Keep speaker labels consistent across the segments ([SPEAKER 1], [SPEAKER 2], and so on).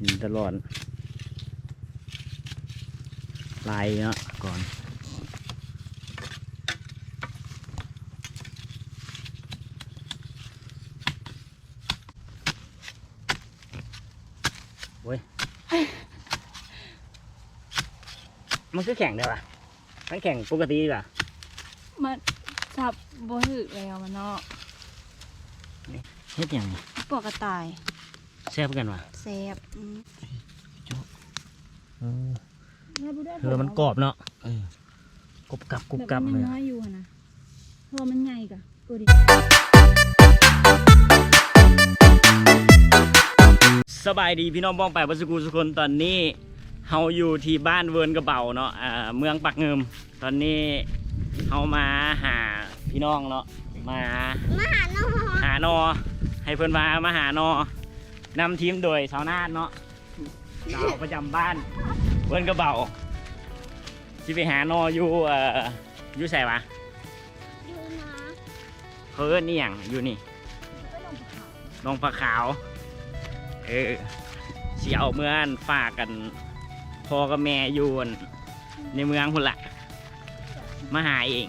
[SPEAKER 1] กินตลอดลายเนาะก่อนโอ้ยมันคือแข่งได้ปะมันแข่งปกติป่ะ
[SPEAKER 2] มันจับบ่ถึกแล้วมันเนาะ
[SPEAKER 1] เฮ็ดหยัง
[SPEAKER 2] ปวกกระต่าย
[SPEAKER 1] แซ่บกันวะ
[SPEAKER 2] แซ่บอืม
[SPEAKER 1] เออ
[SPEAKER 2] แม่บ่ได้
[SPEAKER 1] เธอมันกรอบเนาะกรุบกรับกรุบกรับ
[SPEAKER 2] แบบ
[SPEAKER 1] เล
[SPEAKER 2] มัน
[SPEAKER 1] ย
[SPEAKER 2] น้อยอยู่หั่นนะเพราะว่ามันใหญ่กะตัวดิ
[SPEAKER 1] สบายดีพี่น้องบ้องไปบัสกูสุคนตอนนี้เฮาอยู่ที่บ้านเวิร์นกระเบาเนาะอ่าเมืองปักเงิม ตอนนี้เฮามาหาพี่น้องเนาะมา
[SPEAKER 3] มาหาน้อง
[SPEAKER 1] หานอให้เพื่อนมามาหานอ นำทีมโดยสาวนาดเนาะสาวประจำบ้านเวิร์นกระเบาที่ไปหานออยู่เอ่ออยู่ใส่วะ
[SPEAKER 3] อยู่นะ
[SPEAKER 1] เพิ่นนี่อย่างอยู่นี่ลงปลาขาว เออเสียเอาเมื่อนฝากกันพ่อกับแม่อยู่อั่นในเมืองพุ่นละมาหาเอง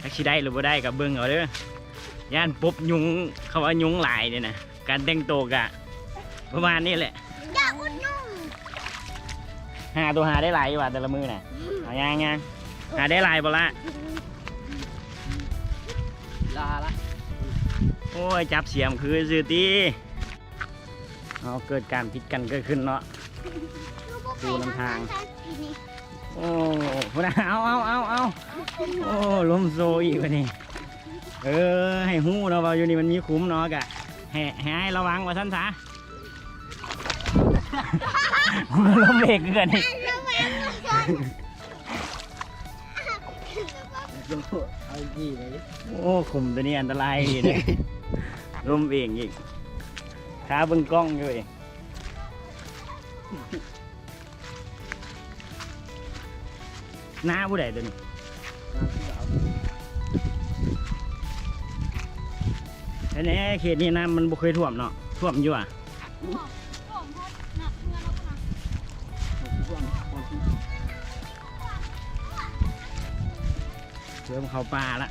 [SPEAKER 1] ถ้าชิได้หรือบ่ได้กับเบิ้งเอาเด้อย่านปุ๊บยุงเขาว่ายุงหลายเนี่ยนะ การแต่งตัวกะ ประมาณนี้แหละ
[SPEAKER 3] อย่าอุดนุ่ง
[SPEAKER 1] หาตัวหาได้หลายอยู่ว่ะแต่ละมือน่ะเอายังยังหาได้หลายบ่ละ
[SPEAKER 4] ลาละ
[SPEAKER 1] โอ้ยจับเสียมคือสื่อตีเอาเกิดการผิดกันเกิดขึ้นเนาะ ดูนำทาง โอ้พุ่นน่ะเอาเอาเอาเอาโอ้ล้มโซอีกวะนี่เออให้หู้เนาะว่าอยู่นี่มันมีคุ้มเนาะกะ ให้ให้ระวังว่าท่านซะล้มเบรกเกินนี่
[SPEAKER 4] เอาดีเลย
[SPEAKER 1] โอ้ขุมตัวนี้อันตรายดีเลยล้มเองอีกขาเบิ่งกล้องอยู่เองหน้าผู้ใดตัวนี้ แต่ในเขตนี้น้ำมันบ่เคยท่วมเนาะท่วมอยู่อะเริ่มเข้าป่าละ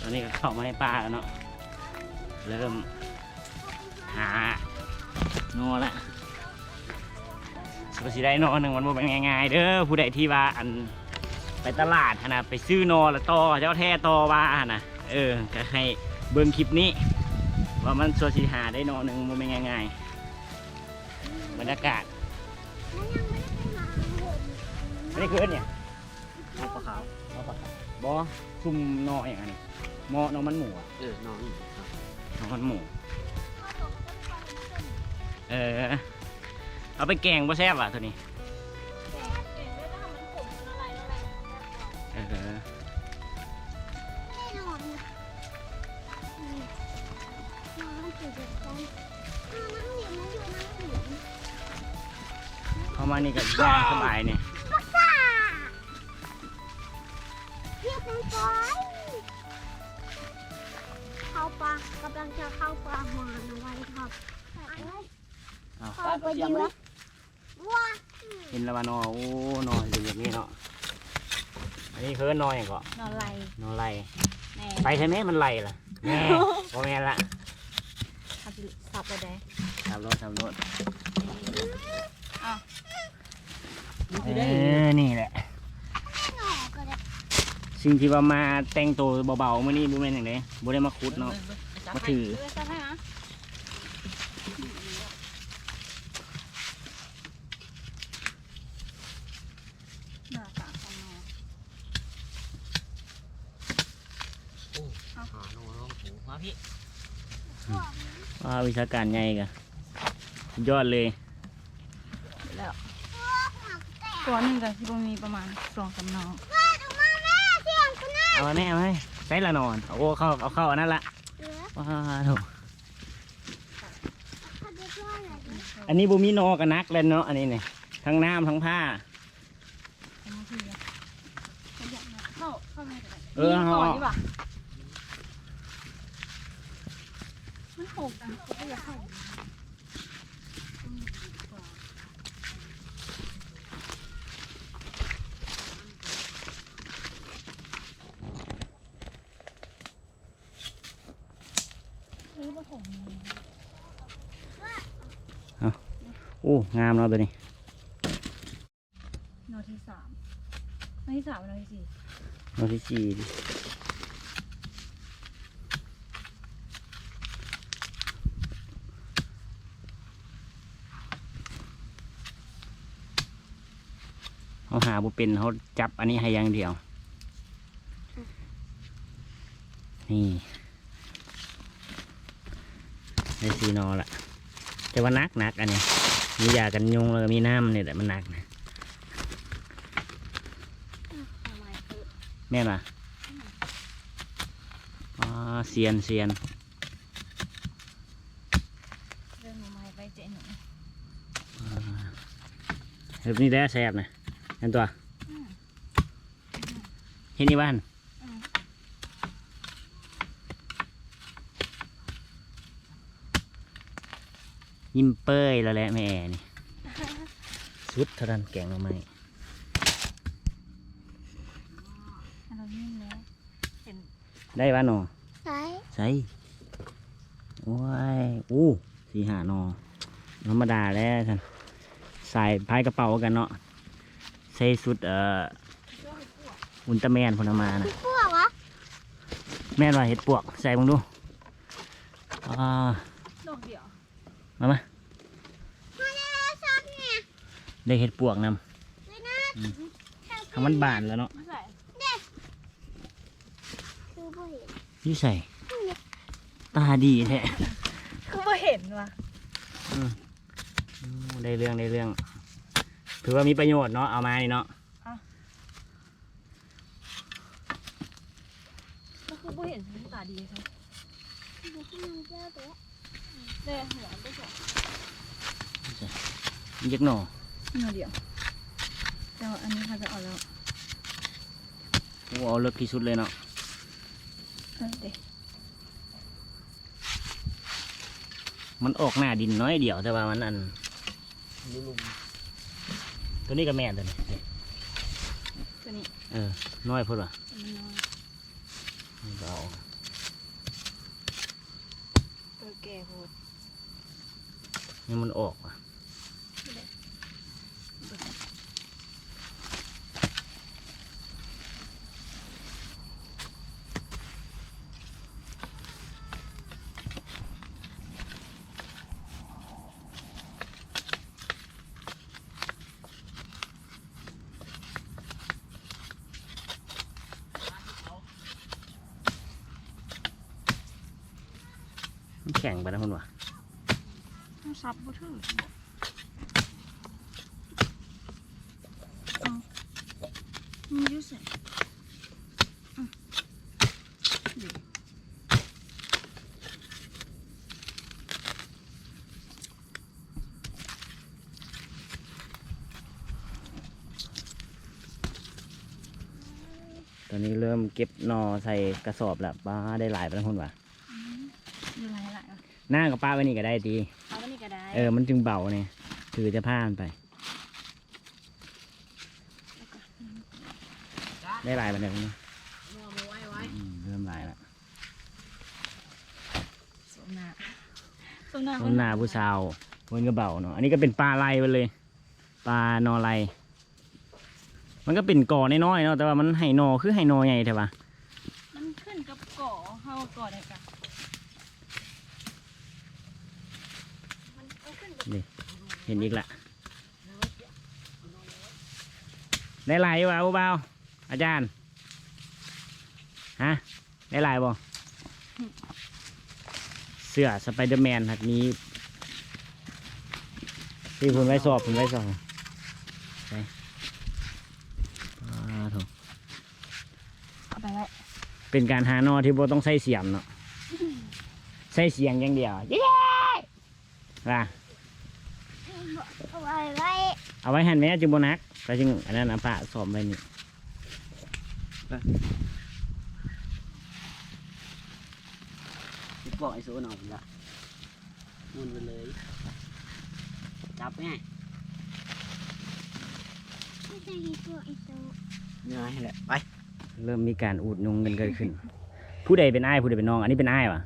[SPEAKER 1] ตอนนี้ก็เข้ามาในป่าแล้วเนาะเริ่ม โนละสสิได้โนหนึ่งมันบ่เป็นง่ายๆเด้อผู้ใดที่ว่าอันไปตลาดหั้นนะไปซื้อโนแล้วต่อเจ้าแท้ต่อว่าหั้นนะเออก็ให้เบิ่งคลิปนี้ ว่ามันสสิหาได้โนหนึ่งมันเป็นง่ายๆบรรยากาศอันนี้คืออนเนี่ย
[SPEAKER 4] เอาปลาขาว
[SPEAKER 1] บอซุ่มนออย่างนี้หมอน้องมันหมูอะ
[SPEAKER 4] เออน้อง
[SPEAKER 1] น้องมันหมู เออ เอาไปแกงบ่แซ่บอะตัวนี้ เออ เข้ามานี่ก็ย่างสบายเนี่ย
[SPEAKER 3] เข้าปลากำลังจะเข้าปลาหวานเอาไว้ครับ
[SPEAKER 1] เอา
[SPEAKER 3] เข้าไปดีวะว้า
[SPEAKER 1] เห็นแล้วว่านอโอ้นออยู่อย่างนี้เนาะอันนี้เพิ่นนออย่างก็
[SPEAKER 2] นอนไหล
[SPEAKER 1] นอไล่
[SPEAKER 2] แน่
[SPEAKER 1] ไปใช่ไหมมันไล่ล่ะแม่โอแม่นละ
[SPEAKER 2] เอาสิสับไปได้
[SPEAKER 1] ทำรถทำรถ
[SPEAKER 4] นี่
[SPEAKER 1] เอ
[SPEAKER 4] คือได้
[SPEAKER 1] อนี่แหละ
[SPEAKER 3] หน่อก็ได้
[SPEAKER 1] สิ่งที่ว่ามาแต่งตัวเบาๆมื่อนี้บุแม่นอย่างไรบุได้มาคุดเนาะมาถือ
[SPEAKER 2] เออสับให้นะหน้าตาของน้อง
[SPEAKER 4] หาน้องน้องหูมาพี่
[SPEAKER 1] ว่าวิชาการไงกะยอดเลย
[SPEAKER 2] แล้วตัวหนึ่งก็ที่มีประมาณสองสามน้อง
[SPEAKER 1] เอาแน่ไหมใส่ละนอนเอาเข้าเอาเข้าอันนั้นละ
[SPEAKER 3] เหลือ
[SPEAKER 1] ว้าวโถ
[SPEAKER 3] เขาจะช่วยอะไรนะ
[SPEAKER 1] อันนี้บุมีนอกับนักแล้วเนาะอันนี้เนี่ยทั้งน้ำทั้งผ้า
[SPEAKER 2] เอามาคือขยับมาเข้า เข้ามาก็ได้
[SPEAKER 1] เออ
[SPEAKER 2] นี่
[SPEAKER 1] เอา
[SPEAKER 2] ก่อนดีกว่ามันหกอะก็อยากเข้าอยู่เออผสม
[SPEAKER 1] โอ้ งามเนาะตัวนี้
[SPEAKER 2] นอที่สามนอที่สามนอที่สี่
[SPEAKER 1] นอที่สี่ เขาหาบุเป็นเขาจับอันนี้ให้อย่างเดียว นี่ได้สีนอละแต่ว่านักนักอันนี้ มียากันยุงแล้วก็มีน้ำเนี่ยแหละมันหนักนะ
[SPEAKER 3] ทำไมคือ
[SPEAKER 1] แม่นป่ะอ๋อเซียนเซียน
[SPEAKER 2] เรื่องมาไม้ไปเจ๊หนู
[SPEAKER 1] เฮ้ยนี่ได้แซ่บนะ นั่นตัวเห็นนี่บ้านยิ้มเป้ยแล้วแหละแม่นี่สุดเท่านั้นแกงหน่อไม้
[SPEAKER 2] เรายิ่งแล้วเห็น
[SPEAKER 1] ได้บ้านหนอ
[SPEAKER 3] ใช่
[SPEAKER 1] ใส่โอ้ยอู้สี่หาหนอธรรมดาแล้วท่านใส่พายกระเป๋ากันเนาะ ใส่สุดเอ่ออุลตร้าแมนพนเอามานะ
[SPEAKER 3] พวกวะ
[SPEAKER 1] แม่นว่าเห็ดปวกใส่มึงดูอ่า
[SPEAKER 2] ดอกเดียว
[SPEAKER 1] มามา
[SPEAKER 3] มาแล้วซับเนี่ย
[SPEAKER 1] ได้เห็ดปวกน
[SPEAKER 3] เลยนะำ
[SPEAKER 1] ทำมันบานแล้วเนาะ
[SPEAKER 2] ไม่ใส่
[SPEAKER 3] คือบ่เห็น
[SPEAKER 1] นี่ใส่ตาดีแท้
[SPEAKER 2] คือไม่เห็นว่ะ
[SPEAKER 1] อืมได้เรื่องได้เรื่อง ถือว่ามีประโยชน์เนาะเอามานี่เนาะ
[SPEAKER 2] ก็คือไม่เห็นฉันตาดีใช่
[SPEAKER 3] ดูที่มันเจอตัว
[SPEAKER 2] เลยหัวไปสอง
[SPEAKER 1] มีจักหน่อ
[SPEAKER 2] หน่อเดียวแต่ว่าอันนี้เขาจะเอาแล้ว
[SPEAKER 1] โอ้เอาเลิกที่สุดเลยเนาะ
[SPEAKER 2] เออเด็ก
[SPEAKER 1] มันออกหน้าดินน้อยเดียวแต่ว่ามันอัน
[SPEAKER 4] ลุลุม
[SPEAKER 1] ตัวนี้ก็แม่นตัวนี้
[SPEAKER 2] ตัวนี้
[SPEAKER 1] เออน้อยพุ่นว่ะ
[SPEAKER 2] มันน้อย
[SPEAKER 1] เอา
[SPEAKER 2] ตัวแก่โหด
[SPEAKER 1] นี่มันออกว่ะ มันแข็งไปแล้วพุ่นว่ะ
[SPEAKER 2] ต้องซับบ่ถือเอามันอยุ่ใส่อืมเดี๋ยว
[SPEAKER 1] ตอนนี้เริ่มเก็บหนอใส่กระสอบแล้วป้าได้หลายไปแล้วพุ่นว่ะ
[SPEAKER 2] อยู่หลาย หลายๆอะ
[SPEAKER 1] หน้ากับป้าไว้นี่ก็ได้ดี
[SPEAKER 2] เอาไว้นี่ก็ได้
[SPEAKER 1] เออ มันจึงเบาเนี่ยถือจะผ้ามันไป ได้หลายไปเลยพุ่นอืมเริ่มหลายแล้ว
[SPEAKER 2] สวมหน้าสวมหน้า
[SPEAKER 1] ต้นหนาผู้สาวมันก็เบาเนาะ อันนี้ก็เป็นปลาไลไปเลย ปลานอไลมันก็เป็นก่อน้อยๆเนาะ แต่ว่ามันไห่นอคือไห่นอใหญ่ใช่ปะ
[SPEAKER 2] มันขึ้นกับก่อเข้าก่อได้กะ
[SPEAKER 3] มันเอาขึ้นไป
[SPEAKER 1] เห็นอีกละได้หลายอยู่วะผู้เบาอาจารย์ ฮะ ได้หลายบ่เสื้อสไปเดอร์แมนหัดนี้ที่คุณไว้สอบคุณไว้สอบไปอ่าโถ
[SPEAKER 2] เอาไปไว้
[SPEAKER 1] เป็นการหานอที่โบต้องใส่เสียมเนาะใส่เสียงอย่างเดียวเย้ว่ะ
[SPEAKER 3] เอาไว้ไว้
[SPEAKER 1] เอาไว้หันแม่จึงโบนักแต่จึงอันนั้นอาปะสอบไปนี่
[SPEAKER 4] ที่บอกไอ้โซ่หน่อยละมุนไปเลย จับไง
[SPEAKER 3] ไม่ใช่ฮิปโปอีโต
[SPEAKER 4] เนื้อให้แหละไป
[SPEAKER 1] เริ่มมีการอูดนุงกันเกิดขึ้น ผู้ใดเป็นอ้ายผู้ใดเป็นน้อง อันนี้เป็นอ้ายวะ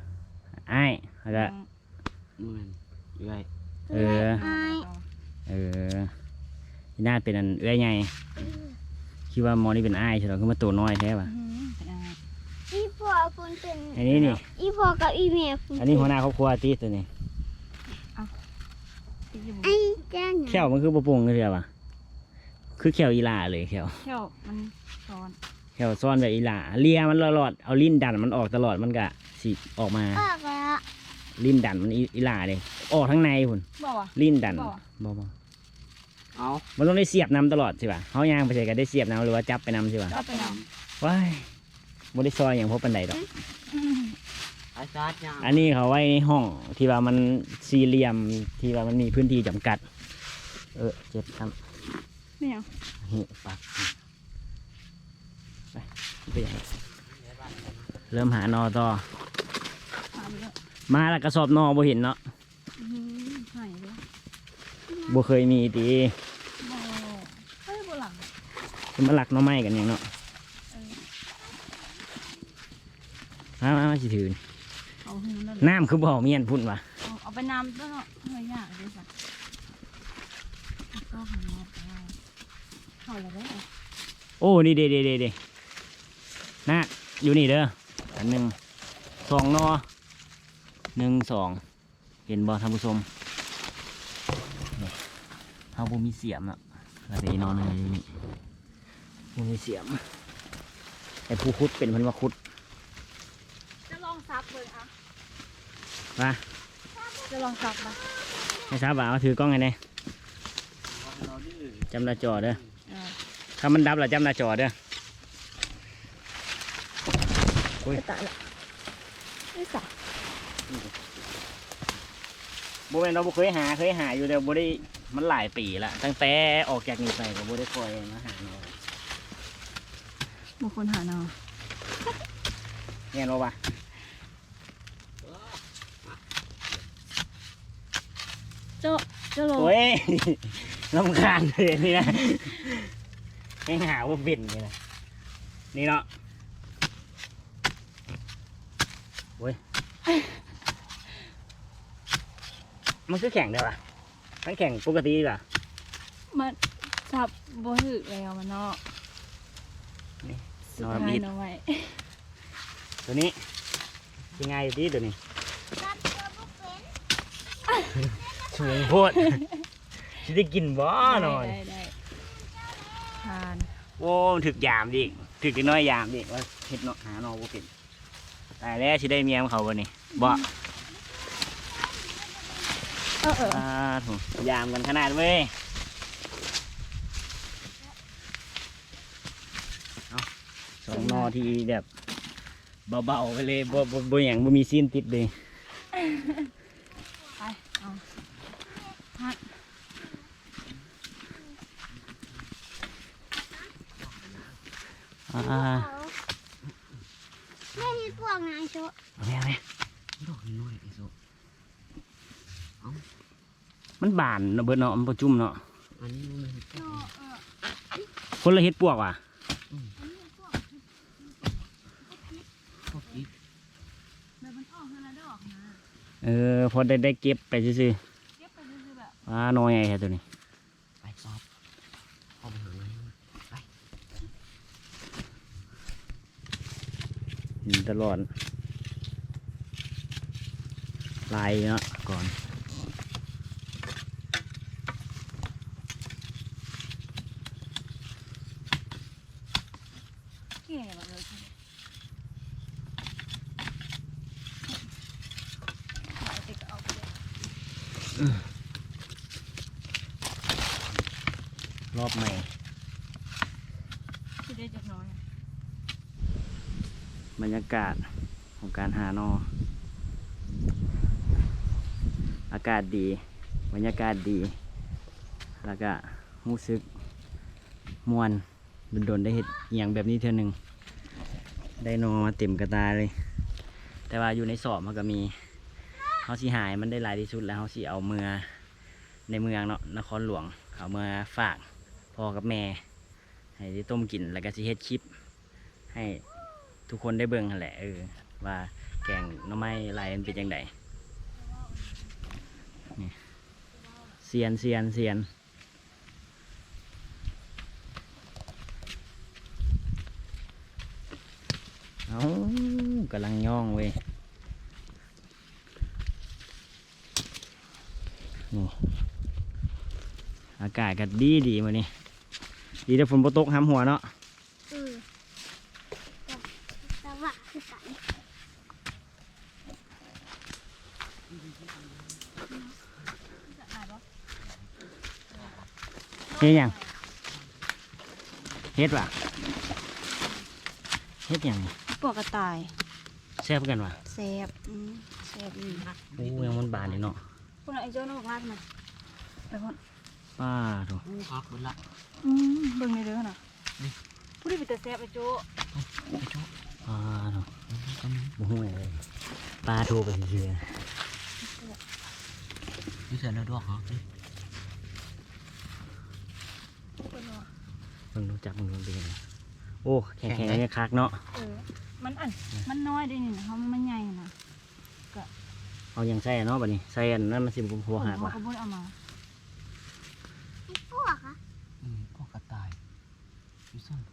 [SPEAKER 1] อ้ายแล้วก็
[SPEAKER 4] มันเรื่อย
[SPEAKER 1] เออ เออ นี่น่าเป็นอันเอื้อยใหญ่คิดว่าหมอนี่เป็นอ้ายใช่หรอคือมาตัวน้อยแท้ป่ะ
[SPEAKER 3] อีโปคุณเป็น
[SPEAKER 1] อันนี้นี่
[SPEAKER 3] อีโปกับอีเมียคุณ
[SPEAKER 1] อันนี้หัวหน้าครอบครัวตีตัวนี้
[SPEAKER 3] ไอ้เจ้าห
[SPEAKER 1] แขวมันคือปะปรุงเรียป่ะคือแขวอีหลาเลยแขว
[SPEAKER 2] เที่ยวมันซ้อน
[SPEAKER 1] แขวซ่อนแบบอีหลาเลียมันตลอดเอาลิ้นดันมันออกตลอดมันกะสิออกมา
[SPEAKER 3] ออกแล้ว
[SPEAKER 1] ลิ้นดันมันอีอีหลาเลยออกทั้งในพุ่น
[SPEAKER 2] บอกว่า
[SPEAKER 1] ลิ้นดัน
[SPEAKER 2] บ่
[SPEAKER 1] บ่บ่
[SPEAKER 4] เอา
[SPEAKER 1] มันต้องได้เสียบน้ำตลอดใช่ป่ะเขาย่างไปใส่กันได้เสียบน้ำหรือว่าจับไปน้ำใช่ป่ะ
[SPEAKER 2] ก็ไปน
[SPEAKER 1] ว้ายบ่ได้ซอยอย่างพบปันใดดอกำ
[SPEAKER 4] ไอ้ซาดยาง
[SPEAKER 1] อันนี้เขาไว้ในห้องที่ว่ามันสี่เหลี่ยมที่ว่ามันมีพื้นที่จำกัด เออเจ็บครับ
[SPEAKER 2] ไม่เอา
[SPEAKER 1] นี่ปักไปไปอย่างนี้เริ่มหานอต่อ
[SPEAKER 2] หาไปแล้ว
[SPEAKER 1] มาแล้วกระสอบนอบ่เห็นเนาะ
[SPEAKER 2] อื้อหือหายเลย
[SPEAKER 1] บ่เคยมีตี
[SPEAKER 2] โอ้เฮ้ยโบหลัง
[SPEAKER 1] คือมาหลักหน้อไม้กันอย่างเนาะ
[SPEAKER 2] เออ
[SPEAKER 1] มามามาสิถือ
[SPEAKER 2] เอาหืนนั่น
[SPEAKER 1] น้ำคือบ่อเมียนพุ่นวะ
[SPEAKER 2] เอาเอาไปน้ำด้วยเนาะเฮ้ยยากเลยสักก็หันมาเอาเข้าแล้วได้อ
[SPEAKER 1] โอ้นี่เด้เด้เด้เด้นะอยู่นี่เด้ออันหนึ่งสองนอหนึ่งสองเห็นบ่ท่านผู้ชมนี่ เฮาบ่มีเสียมเนาะแล้วก็อีกนอหนึงอยู่นี่บ่มีเสียมไอ้ผู้คุดเป็นเพิ่นว่าคุด
[SPEAKER 2] จะลองซับเลยอะ
[SPEAKER 1] ว่า
[SPEAKER 2] จะลองซับปะ
[SPEAKER 1] ไม่ทราบว่าเอาถือกล้องไงเนี่ยจำหน้าจอเด้อ
[SPEAKER 2] เออ
[SPEAKER 1] ถ้ามันดับแล้วจำหน้าจอเด้อ
[SPEAKER 2] จะตายละไม่สัก
[SPEAKER 1] โบแมนเราบ่เคยหาเคยหาอยู่แต่บ่ได้ มันหลายปีละตั้งแต่ออกจากนี่ไปก็บ่ได้คอยมาหาเนาะ
[SPEAKER 2] บางคนหาเนา
[SPEAKER 1] แน่นบ่วะ
[SPEAKER 2] เจ้าเจ้าลอง
[SPEAKER 1] โอ้ยลำคาญเลยนี่นะยังหาว่าเป็นเลยนะนี่เนาะโอ้ยมันคือแข่งได้ปะ มันแข่งปกติดีป่ะ
[SPEAKER 2] มันซับบ่ถึกแล้วมันเนาะ
[SPEAKER 1] นี่
[SPEAKER 2] สุด
[SPEAKER 1] นอน
[SPEAKER 2] ท้าย
[SPEAKER 1] บิด
[SPEAKER 2] เนาะไว้
[SPEAKER 1] ตัวนี้ยังไงอยู่ดีตัวนี้
[SPEAKER 3] รับเจอบุกเป็น
[SPEAKER 1] สูงโพดสิได้กินบ่หน่อย
[SPEAKER 2] ได้ได้ทาน
[SPEAKER 1] โอ้ถึกยามดิถึกน้อยยามดิว่าเฮ็ดเนาะหาเนาะบ่เป็นตายแล้วสิได้เมียของเขาบ่นี่บ่
[SPEAKER 2] เออเออ
[SPEAKER 1] อ่าถูกยามกันขนาดเว้ยเอาสองนอที่แบบเบาๆไปเลยบ่บ่บ่หยังบ่มีซีนติดเลย
[SPEAKER 2] ไปเอาฮัด
[SPEAKER 1] อ่า
[SPEAKER 3] ไม่ฮิปโปไงโช
[SPEAKER 1] เอาแม่เอาแม่
[SPEAKER 4] ดอกน้อยไอ้โซ่
[SPEAKER 1] มันบานเนาะเบิดเนาะมันบ่จุ่มเนาะ
[SPEAKER 4] อันนี้มัน
[SPEAKER 3] โชเออ
[SPEAKER 1] คนละเฮ็ดปวกว่ะ
[SPEAKER 4] พวกอีก
[SPEAKER 2] เดี๋ยวมันออกให้ละดอกนะ
[SPEAKER 1] เออพอได้ได้เก็บไปซื่อ
[SPEAKER 2] เก็บไปซื่อๆแบบ
[SPEAKER 1] ๆอ่าน้อยไงแค่ตัวนี้
[SPEAKER 4] ไปซอบเข้าไปหาไอ้
[SPEAKER 1] เห็นตลอดลายเนาะก่อน
[SPEAKER 2] เก่แบบเลยเอาไปก็เอาไปเลย
[SPEAKER 1] รอบใหม่
[SPEAKER 2] ที่ได้จากน้อย
[SPEAKER 1] บรรยากาศของการหานอ อากาศดี บรรยากาศดี แล้วก็รู้สึกมวนโดนๆได้เห็ดอหย่างแบบนี้เท่านึง ได้นอมาเต็มกระตาเลย แต่ว่าอยู่ในสอบมันก็มีเขาสิหายมันได้หลายที่สุดแล้วเขาสิเอาเมือในเมืองเนาะนครหลวง เอาเมือฝาก พ่อกับแม่ ให้ได้ต้มกินแล้วก็สิเฮ็ดคลิป ให้ทุกคนได้เบิ่งหั่นแหละเออว่าแกงน้ำไม้ลายมันเป็นยังไงนี่เซียนเซียนเซียนเอากำลังย่องเว้ยอากาศก็ดีดีมานี่ ดีแต่ฝนบ่ตกห้ำหัวเนาะ
[SPEAKER 3] เออแต่แต่ว่าคือกัน
[SPEAKER 1] เฮ็ดหยังเฮ็ดว่ะเฮ็ดหยังนี่
[SPEAKER 2] ปอกกระต่าย
[SPEAKER 1] แซ่บกันว่ะ
[SPEAKER 2] แซบอืมแซบอืม
[SPEAKER 1] โอ้ยังมันบานนี่เนาะ
[SPEAKER 2] คุณไอ้โจ้นบอกลาดมาไปพ่น
[SPEAKER 1] ป้าดู
[SPEAKER 4] อู้ครับเบิดละ
[SPEAKER 2] อืมเบิ่งในเด้อน่ะผู้ที่เป็นแต่แซบไอ้โจ้
[SPEAKER 1] ป้าดูบ่ฮู้เลยป้าโทรไปเรื่อย
[SPEAKER 4] นี่เสร็จแล้วด้วยเหรอ
[SPEAKER 1] ๆเบิ่งรู้จักมึงดูเป็นยังไงโอ้แข็งแข็งเนี่ยคักเนาะ
[SPEAKER 2] เออมันอันมันน้อยเด้นี่นะเพราะมันใหญ่นะ
[SPEAKER 1] เอาอย่างใส่อะเนาะบัดนี้ใส่อันนั้นมันสิบ่พัวหัก
[SPEAKER 2] เขา
[SPEAKER 1] ว่ะ
[SPEAKER 2] ก็บ่ได้เอามา
[SPEAKER 3] ไอ้พวกอะ
[SPEAKER 4] อืมพวกกระต่าย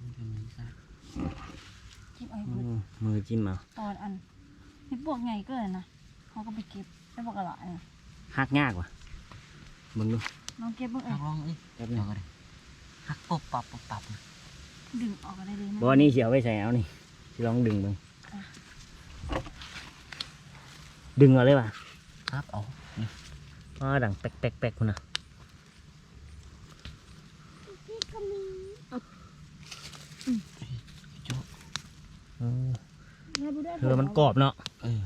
[SPEAKER 4] มีส่วนพุ่งเป็นนี้ซะ
[SPEAKER 2] เก็บเอา
[SPEAKER 1] อื
[SPEAKER 2] ไว้
[SPEAKER 1] มมือจิ้มเอา
[SPEAKER 2] ตอนอันนี่พวกใหญ่เกินนะเขาก็ไปเก็บได้บอกกระหลายนะ
[SPEAKER 1] หักยากว่ะเบิ่งดู
[SPEAKER 2] ลองเก็บบิ่งเอ
[SPEAKER 4] นั
[SPEAKER 2] ง
[SPEAKER 4] กร้องเอ้ย
[SPEAKER 1] แป๊บหนึ
[SPEAKER 4] เดี๋ยก็ได้หักปุ๊บปับปุ๊บปับ
[SPEAKER 2] ดึงออกก็ได้เลยนะ
[SPEAKER 1] บ่อันนี้สิเอาไว้ใส่เอานี่สิลองดึงเบิ่งดึงเอาเลยว่ะ
[SPEAKER 4] ครับเอา
[SPEAKER 1] อ๋อดังแป๊กแป๊กแป๊กคุณนะ
[SPEAKER 3] พี่ก็มี
[SPEAKER 4] โจ๊ะ
[SPEAKER 1] เออ
[SPEAKER 2] แม่บ่ได้
[SPEAKER 1] เธอมันกรอบเนาะ
[SPEAKER 4] เออ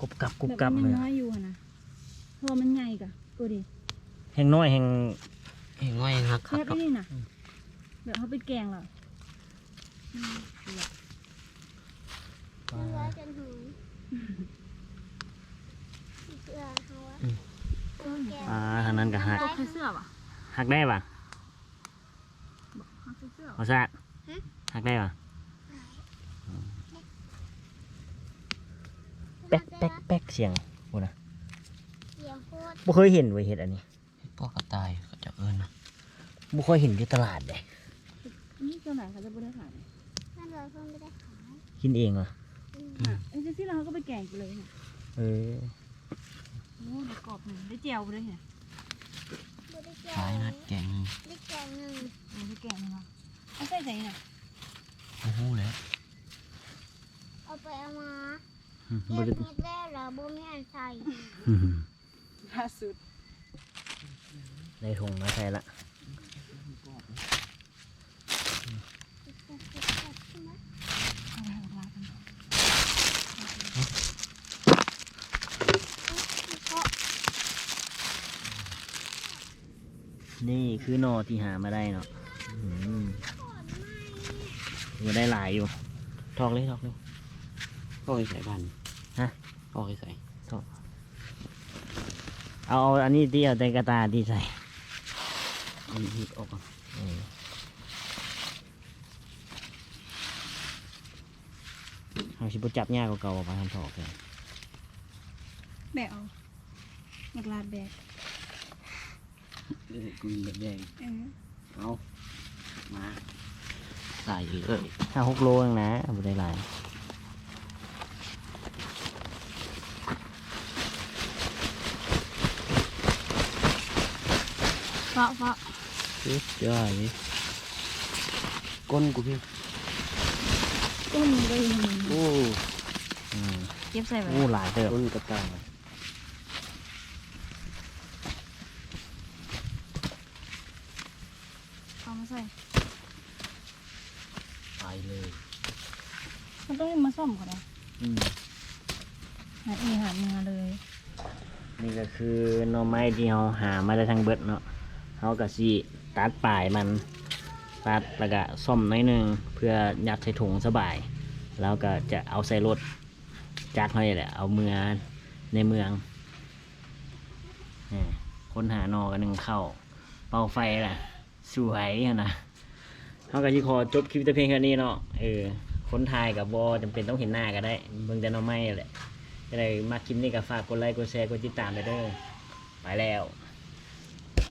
[SPEAKER 4] ก
[SPEAKER 1] รุบกรับกรุบ
[SPEAKER 2] แบบ
[SPEAKER 1] กรับ
[SPEAKER 2] มัน
[SPEAKER 1] เล
[SPEAKER 2] ยัง
[SPEAKER 1] ย
[SPEAKER 2] น้อยอยู่หั่นนะเพราะว่ามันใหญ่กะตัวดิ
[SPEAKER 1] แห้งน้อยแห้ง
[SPEAKER 4] เห็นง่อยหัก
[SPEAKER 2] แซ
[SPEAKER 4] ครับ
[SPEAKER 2] บนี่น่ะแบบเขาไปแกงเหรออืม
[SPEAKER 3] เนื้อจนหูเกลือเขาอะแกง
[SPEAKER 1] อ่าทางนั้นก็หัก
[SPEAKER 2] ตกใส่เสื้อป่ะ
[SPEAKER 1] หักได้ป่ะ
[SPEAKER 2] เขาใส่เสื้อ
[SPEAKER 1] เอาซะหักได้ป่ะ แป๊กแป๊กแป๊กเสียงโอ้นะ
[SPEAKER 3] เสียงโคตร
[SPEAKER 1] บ่เคยเห็นเว้ยเห็ดอันนี้
[SPEAKER 4] พวกกระต่ายก็จะเอิญนะ
[SPEAKER 1] บ่เคยเห็นอยู่ตลาดเลย
[SPEAKER 2] นี่เจ้าไหนเขาจะบ่ได้ขาย
[SPEAKER 3] นั่นเราเพิ่งไม่ได้ขาย
[SPEAKER 1] กินเองเหรอ
[SPEAKER 2] ไอ้เจ้ที่เราเขาก็ไปแกงกันเลยเนี่ย
[SPEAKER 1] เออ
[SPEAKER 2] โอ้ได้กรอบหนึ่งได้เจียวไปเลยเนี่ย
[SPEAKER 3] ไม่ได้แก
[SPEAKER 4] ขายนัดแกงหนึ่ง
[SPEAKER 3] ได้แกงหนึ่ง
[SPEAKER 2] โอ้ได้แกงเลยเนาะเอาใส่ใจน่ะ
[SPEAKER 4] โอ้โหแล้ว
[SPEAKER 3] เอาไปเอามา เก็บ
[SPEAKER 1] ได้
[SPEAKER 3] นิดแล้วเหราบ่มีอันใส่
[SPEAKER 2] ล่าสุด
[SPEAKER 1] ได้ถุงมาใส่ละ
[SPEAKER 2] เอาไปเอาไปกัน
[SPEAKER 1] นี่คือหนอที่หามาได้เนาะอืมถือว่าได้หลายอยู่ ทอกเลยทอกเลย
[SPEAKER 4] ก็ไปใส่บ้าน
[SPEAKER 1] ฮะ
[SPEAKER 4] ก็ไปใส่
[SPEAKER 1] เอาเอาอันนี้ที่เอาแต่กระตาที่ใส่
[SPEAKER 4] เอาหีบออกก่อน
[SPEAKER 1] เออเอาชิบุจับยากกว่าเก่าไปทำถอกเลย
[SPEAKER 2] แบกเอาอยากลาดแบก
[SPEAKER 4] เออกุยแดง
[SPEAKER 2] เออ
[SPEAKER 4] ๆเอามาใส่เลย
[SPEAKER 1] ห้าหกโลเองนะบุได้หลาย
[SPEAKER 2] ฟ้าฟ้า
[SPEAKER 4] สุดยอดเลยก้นกูเพียง
[SPEAKER 2] ต้นเลย
[SPEAKER 4] โอ้
[SPEAKER 1] อืม
[SPEAKER 2] เก็บใส่ไว้
[SPEAKER 1] โอ้หลายเติบ
[SPEAKER 4] ก้นกระต่าย
[SPEAKER 2] เอามาใส่
[SPEAKER 4] ไปเลย
[SPEAKER 2] มันต้องมาซ่อมก่อนนะ
[SPEAKER 1] อืม
[SPEAKER 2] หาอีหาเนื้อเลย
[SPEAKER 1] นี่ก็คือหน่อไม้ที่เราหามาได้ทั้งเบิดเนาะ เราก็สิตัดปลายมันตัดแล้วก็ซ่อมน้อยหนึงเพื่อยัดใส่ถุงสบาย แล้วก็จะเอาใส่รถจักเขานี่แหละเอาเมือในเมืองนี่ค้นหานอกันหนึ่งเข้า เป่าไฟล่ะ สวยนะเขาก็ที่ขอจบคลิปแต่เพียงแค่นี้เนาะเออคนไทยกับบอจำเป็นต้องเห็นหน้าก็ได้เบิ่งแต่น้อไม่แหละก็เลยมาคลิปนี้ก็ฝากกดไลค์กดแชร์กดติดตามไปเด้อไปแล้ว